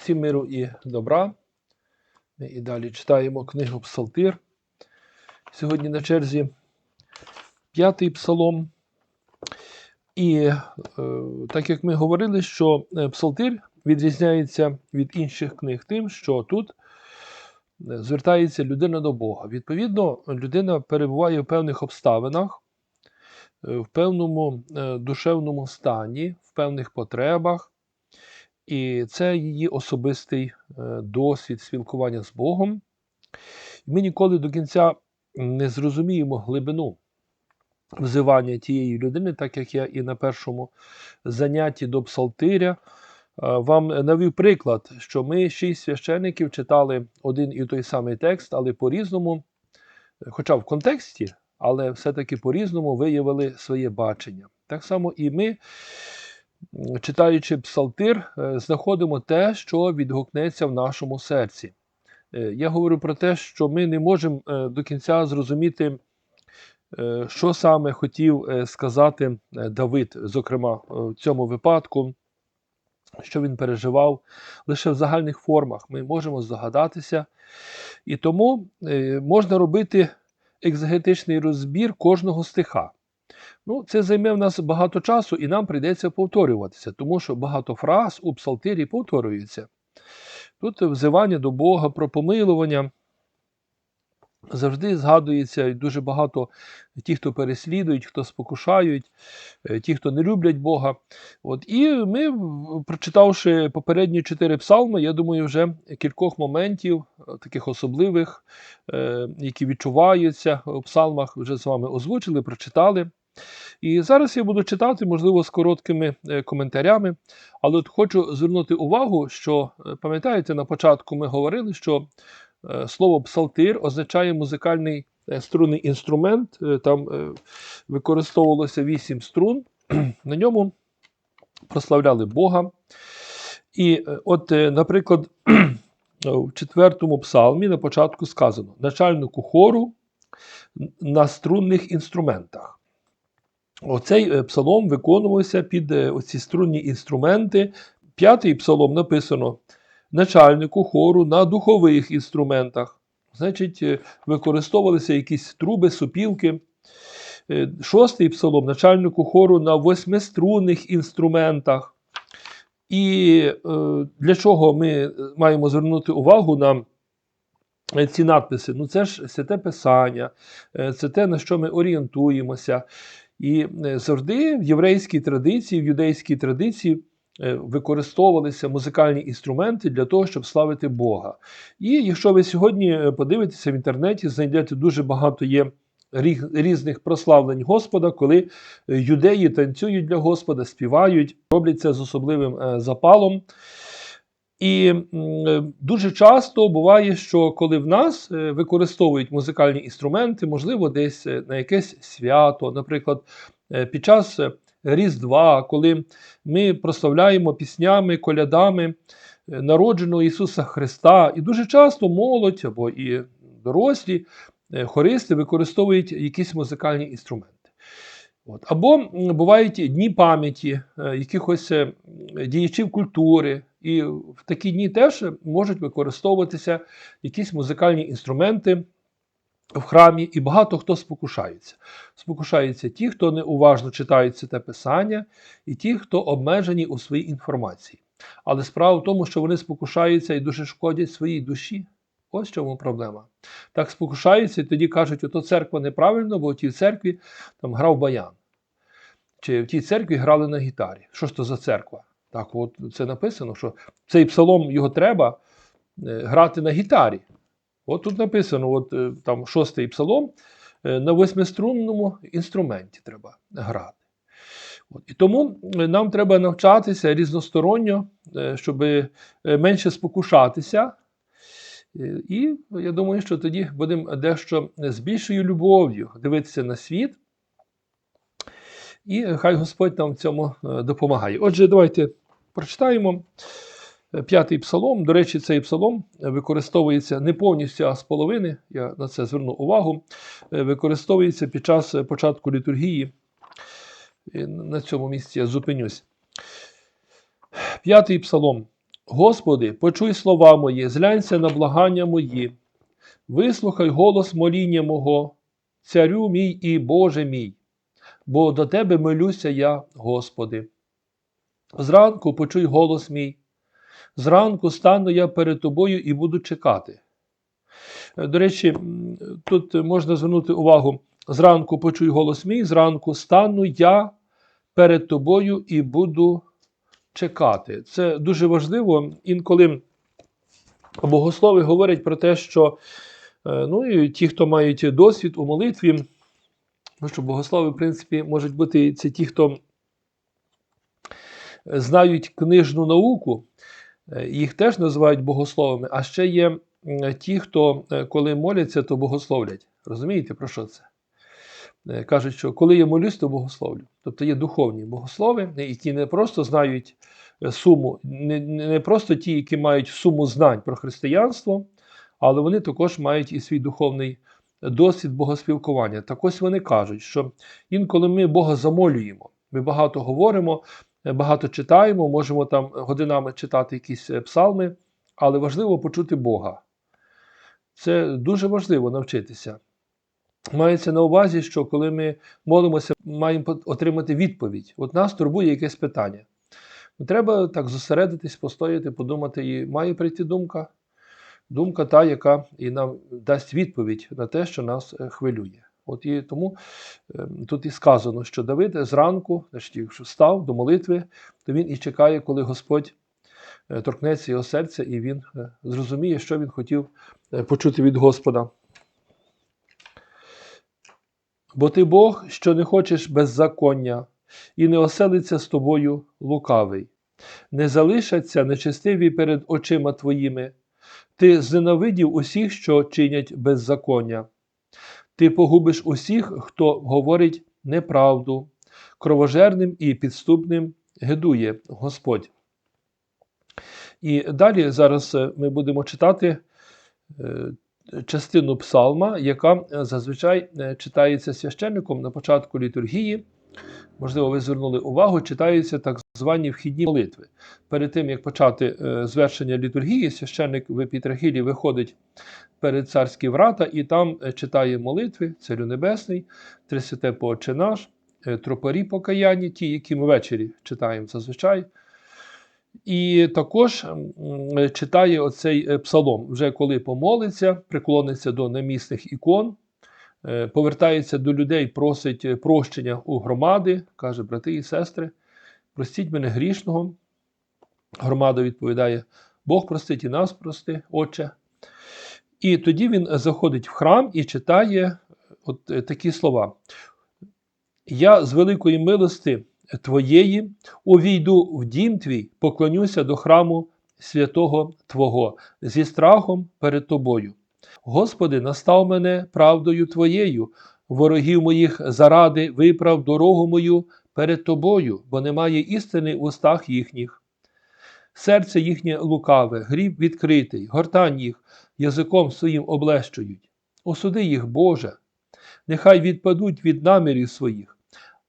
Всім миру і добра. Ми і далі читаємо книгу Псалтир. Сьогодні на черзі п'ятий псалом. І е, так як ми говорили, що е, Псалтир відрізняється від інших книг тим, що тут е, звертається людина до Бога. Відповідно, людина перебуває в певних обставинах, е, в певному душевному стані, в певних потребах. І це її особистий е, досвід спілкування з Богом. Ми ніколи до кінця не зрозуміємо глибину взивання тієї людини, так як я і на першому занятті до Псалтиря е, вам навів приклад, що ми шість священиків читали один і той самий текст, але по-різному, хоча в контексті, але все-таки по-різному виявили своє бачення. Так само і ми читаючи псалтир, е, знаходимо те, що відгукнеться в нашому серці. Е, Я говорю про те, що ми не можемо е, до кінця зрозуміти, що саме хотів сказати Давид, зокрема, в цьому випадку, що він переживав лише в загальних формах. Ми можемо здогадатися. І тому можна робити екзегетичний розбір кожного стиха. Ну, це займе в нас багато часу, і нам прийдеться повторюватися, тому що багато фраз у псалтирі повторюються. Тут взивання до Бога про помилування завжди згадується дуже багато ті, хто переслідують, хто спокушають, е, ті, хто не люблять Бога. От, і ми, прочитавши попередні чотири псалми, я думаю, вже кількох моментів, е, таких особливих, е, які відчуваються у псалмах, вже з вами озвучили, прочитали. І зараз я буду читати, можливо, з короткими е, коментарями. Але от хочу звернути увагу, що е, пам'ятаєте, на початку ми говорили, що е, слово псалтир означає музикальний струнний інструмент. Там використовувалося вісім струн. На ньому прославляли Бога. І от, наприклад, в четвертому псалмі на початку сказано: начальнику хору на струнних інструментах. Оцей е, псалом виконувався під е, оці струнні інструменти. П'ятий псалом написано начальнику хору на духових інструментах. Значить, е, використовувалися якісь труби, супілки. Шостий псалом начальнику хору на восьмиструнних інструментах. І для чого ми маємо звернути увагу на ці надписи? Ну, це ж святе Писання, це те, на що ми орієнтуємося. І е, завжди в єврейській традиції, в юдейській традиції е, використовувалися музикальні інструменти для того, щоб славити Бога. І якщо ви сьогодні е, подивитеся в інтернеті, знайдете дуже багато є рі- різних прославлень Господа, коли юдеї танцюють для Господа, співають, роблять це з особливим запалом. І е, дуже часто буває, що коли в нас е, використовують музикальні інструменти, можливо, десь е, на якесь свято, наприклад, під час Різдва, коли ми прославляємо піснями, колядами народженого Ісуса Христа, і дуже часто молодь або і дорослі хористи використовують якісь музикальні інструменти. От. Або бувають дні пам'яті якихось діячів культури, і в такі дні теж можуть використовуватися якісь музикальні інструменти в храмі, і багато хто спокушається. Спокушаються ті, хто неуважно читають це те писання, і ті, хто обмежені у своїй інформації. Але справа в тому, що вони спокушаються і дуже шкодять своїй душі. Ось в чому проблема. Так спокушаються, і тоді кажуть, ото церква неправильно, бо в тій церкві там грав баян. Чи в тій церкві грали на гітарі. Що ж то за церква? Так, от це написано, що цей псалом його треба е, грати на гітарі. От тут написано, от е, там шостий псалом, е, на восьмиструнному інструменті треба грати. От. І тому нам треба навчатися різносторонньо, щоб менше спокушатися. І я думаю, що тоді будемо дещо з більшою любов'ю дивитися на світ. І хай Господь нам в цьому допомагає. Отже, давайте прочитаємо е, п'ятий псалом. До речі, цей псалом е, використовується не повністю, а з половини. Я на це зверну увагу. Е, Використовується під час початку літургії. На цьому місці я зупинюсь. П'ятий псалом. Господи, почуй слова мої, зглянься на благання мої, вислухай голос моління мого, царю мій і Боже мій, бо до Тебе молюся я, Господи. Зранку почуй голос мій, зранку стану я перед Тобою і буду чекати. До речі, тут можна звернути увагу: зранку почуй голос мій, зранку стану я перед тобою і буду чекати. Це дуже важливо. Інколи богослови говорять про те, що е, ну, і ті, хто мають досвід у молитві, ну, що богослови, в принципі, можуть бути це ті, хто знають книжну науку, е, їх теж називають богословами, а ще є ті, хто е, коли моляться, то богословлять. Розумієте, про що це? Е, Кажуть, що коли я молюсь, то богословлю. Тобто є духовні богослови, і ті не просто знають суму, не, просто ті, які мають суму знань про християнство, але вони також мають і свій духовний досвід богоспілкування. Так ось вони кажуть, що інколи ми Бога замолюємо, ми багато говоримо, багато читаємо, можемо там годинами читати якісь е, псалми, але важливо почути Бога. Це дуже важливо навчитися. Мається на увазі, що коли ми молимося, маємо отримати відповідь. От нас турбує якесь питання. Треба так зосередитись, постояти, подумати, і має прийти думка. Думка та, яка і нам дасть відповідь на те, що нас е, хвилює. От і тому е, тут і сказано, що Давид зранку, значить, якщо став до молитви, то він і чекає, коли Господь е, торкнеться його серця, і він е, зрозуміє, що він хотів е, почути від Господа. Бо ти Бог, що не хочеш беззаконня, і не оселиться з тобою лукавий, не залишаться нечестиві перед очима твоїми. Ти зненавидів усіх, що чинять беззаконня. Ти погубиш усіх, хто говорить неправду, кровожерним і підступним гидує Господь. І далі зараз е, ми будемо читати е, частину псалма, яка е, зазвичай читається священником на початку літургії. Можливо, ви звернули увагу, читаються так звані вхідні молитви. Перед тим, як почати е, звершення літургії, священник в епітрахілі виходить перед царські врата і там е, читає молитви, Царю Небесний, Трисвяте Поотче наш, е, тропарі покаяння, ті, які ми ввечері читаємо зазвичай. І також читає оцей псалом, вже коли помолиться, приклониться до намісних ікон, повертається до людей, просить е, прощення у громади, каже, брати і сестри, простіть мене грішного. Громада відповідає: Бог простить і нас прости, Отче. І тоді він заходить в храм і читає от е, такі слова. Я з великої милости Твоєї увійду в дім твій, поклонюся до храму святого Твого зі страхом перед Тобою. Господи, настав мене правдою Твоєю, ворогів моїх заради виправ дорогу мою перед Тобою, бо немає істини в устах їхніх. Серце їхнє лукаве, гріб відкритий, гортань їх язиком своїм облещують. Осуди їх, Боже, нехай відпадуть від намірів своїх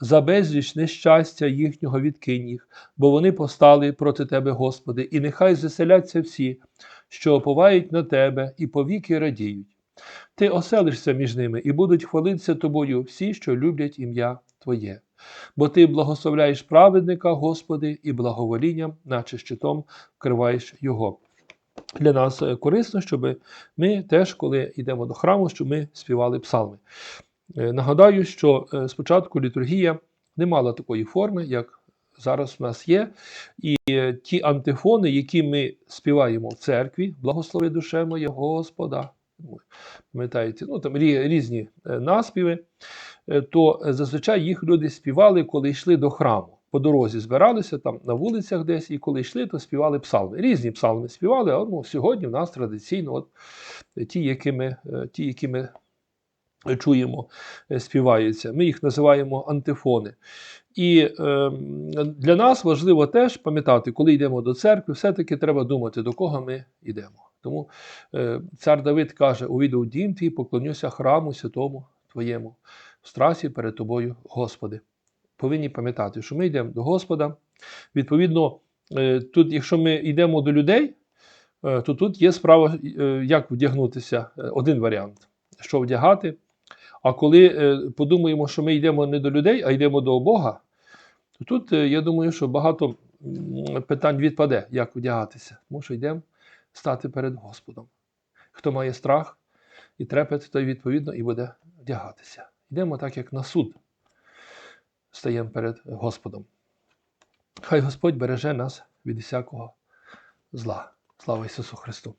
за безліч нещастя їхнього відкинь їх, бо вони постали проти Тебе, Господи, і нехай заселяться всі, що оповають на Тебе і повіки радіють. Ти оселишся між ними і будуть хвалитися тобою всі, що люблять ім'я Твоє. Бо ти благословляєш праведника, Господи, і благоволінням, наче щитом, вкриваєш його. Для нас е, корисно, щоб ми теж, коли йдемо до храму, щоб ми співали псалми. Е, Нагадаю, що е, спочатку літургія не мала такої форми, як зараз в нас є. І е, ті антифони, які ми співаємо в церкві, благослови душе моє Господа. Пам'ятаєте, ну там різні е, наспіви, е, то зазвичай їх люди співали, коли йшли до храму. По дорозі збиралися там на вулицях десь, і коли йшли, то співали псалми. Різні псалми співали, а ну, сьогодні в нас традиційно от, ті, які ми, ті, які ми чуємо, е, співаються. Ми їх називаємо антифони. І е, для нас важливо теж пам'ятати, коли йдемо до церкви, все-таки треба думати, до кого ми йдемо. Тому е, цар Давид каже: увійду в дім твій, поклонюся храму святому Твоєму, в страсі перед тобою, Господи. Повинні пам'ятати, що ми йдемо до Господа. Відповідно, е, тут, якщо ми йдемо до людей, е, то тут є справа, е, як вдягнутися. Е, Один варіант, що вдягати. А коли е, подумаємо, що ми йдемо не до людей, а йдемо до Бога, то тут е, я думаю, що багато питань відпаде, як вдягатися. Тому що йдемо стати перед Господом. Хто має страх і трепет, той відповідно і буде вдягатися. Йдемо так, як на суд. Стаємо перед Господом. Хай Господь береже нас від усякого зла. Слава Ісусу Христу!